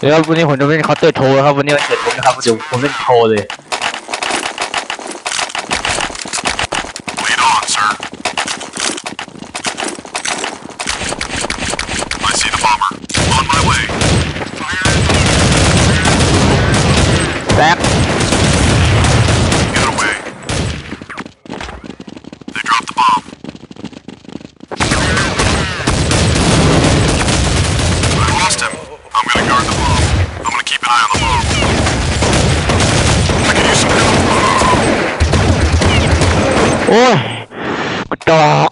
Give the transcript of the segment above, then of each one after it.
เดี๋ยววันนี้ผมจะเล่นเคาน์เตอร์โทรครับวันนี้วันเกิดผมนะครับเดี๋ยวผมเล่นโทรเลย ดอก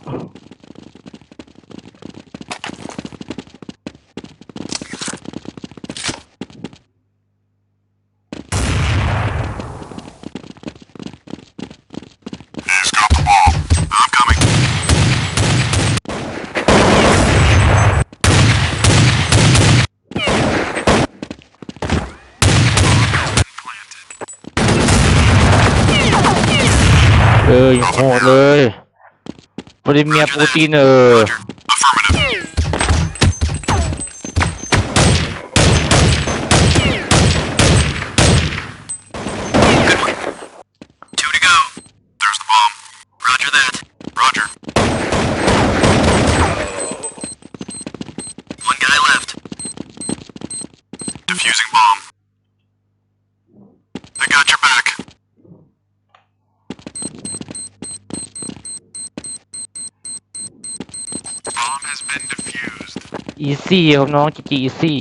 เอ้ยโหดเลย Premier Putin. Uh. has been defused. อีซี่ครับน้องจีจีอี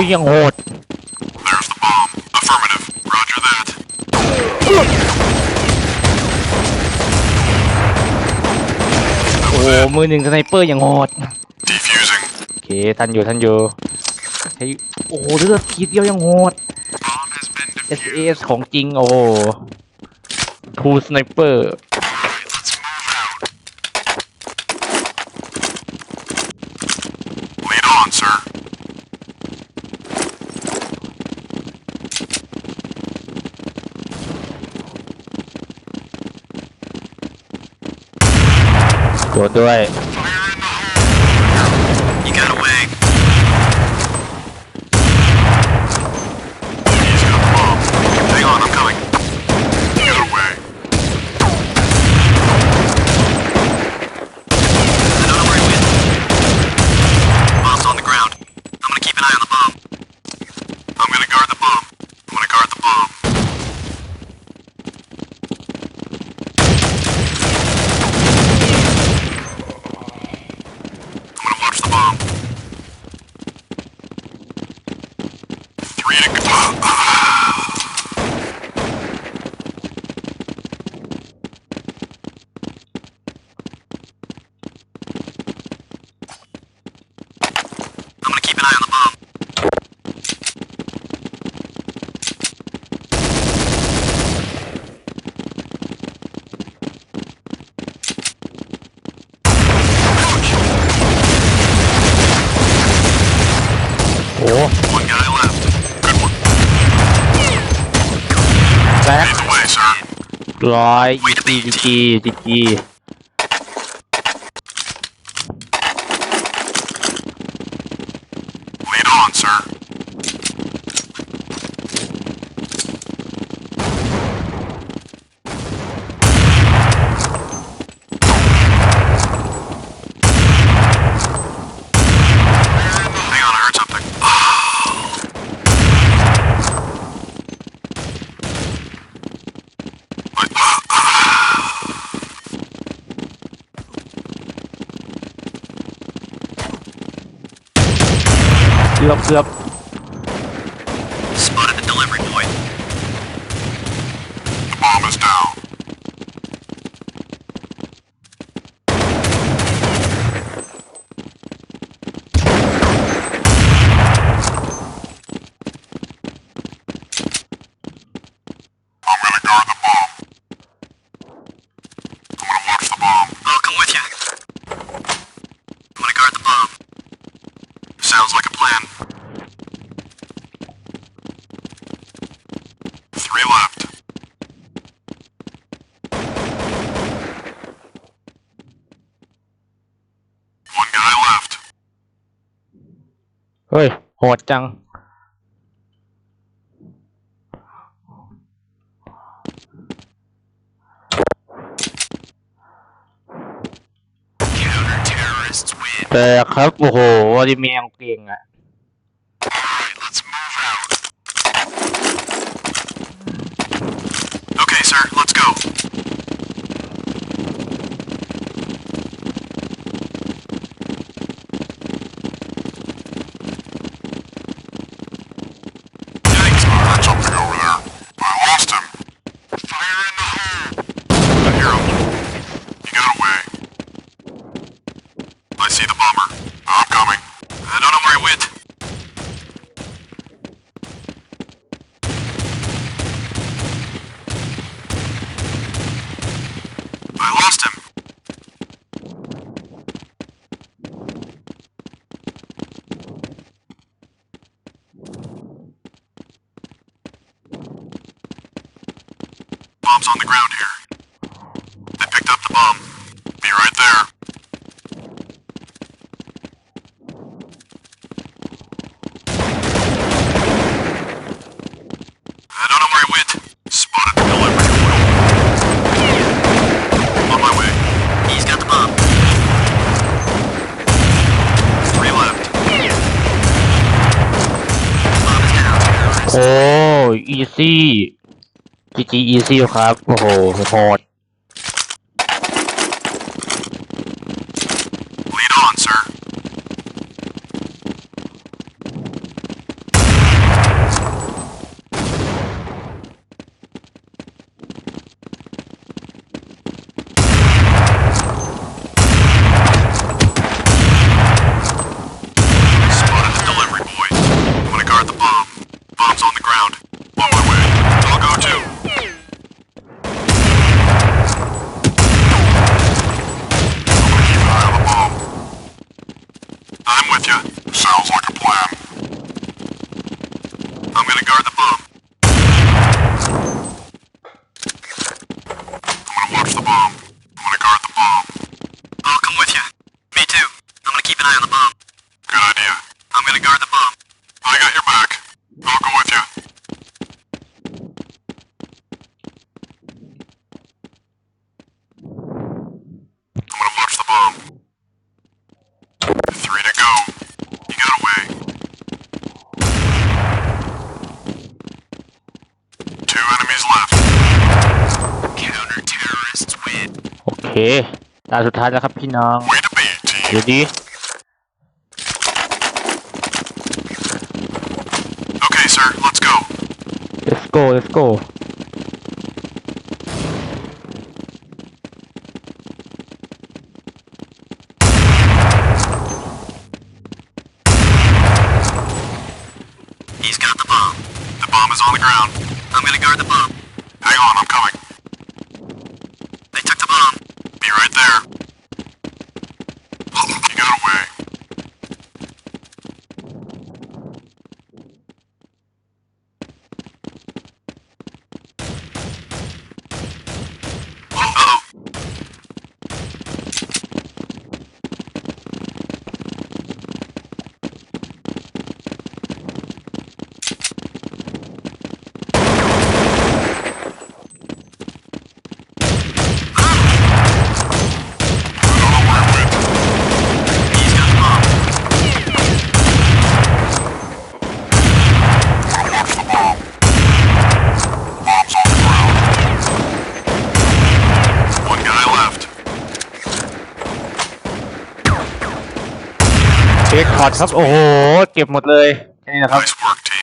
ยยังโหด There's the bomb. Affirmative. Roger that. โอ้มือหนึ่งสไนเปอร์ยังโหด Defusing. โอเคทันอยู่ทันอยู่เฮ้โอ้โหเลือดทีเดียวยังโหด S A S ของจริงโอ้ทูสไนเปอร์ โดนด้วย Atlantic. ร้อยจีจีจีจีจี up ฮ้ย โหดจัง แต่ครับ โอ้โหวอดิเมียงเก่งอะโอเค sir let's go on the ground here. Picked up the bomb. Be right there. Don't oh, จีจีอีซี่ครับ โอ้โหโหด เคตาสุดท้ายแล้วครับพี่น้อง Way to be, เดี๋ยว team. ดี Okay, sir, let's go. let's go let's go He's got the bomb. The bomb is on the ground. I'm gonna guard the bomb. Hang on, I'm coming. There. อดครับ โอ้โห เก็บหมดเลย นี่นะครับ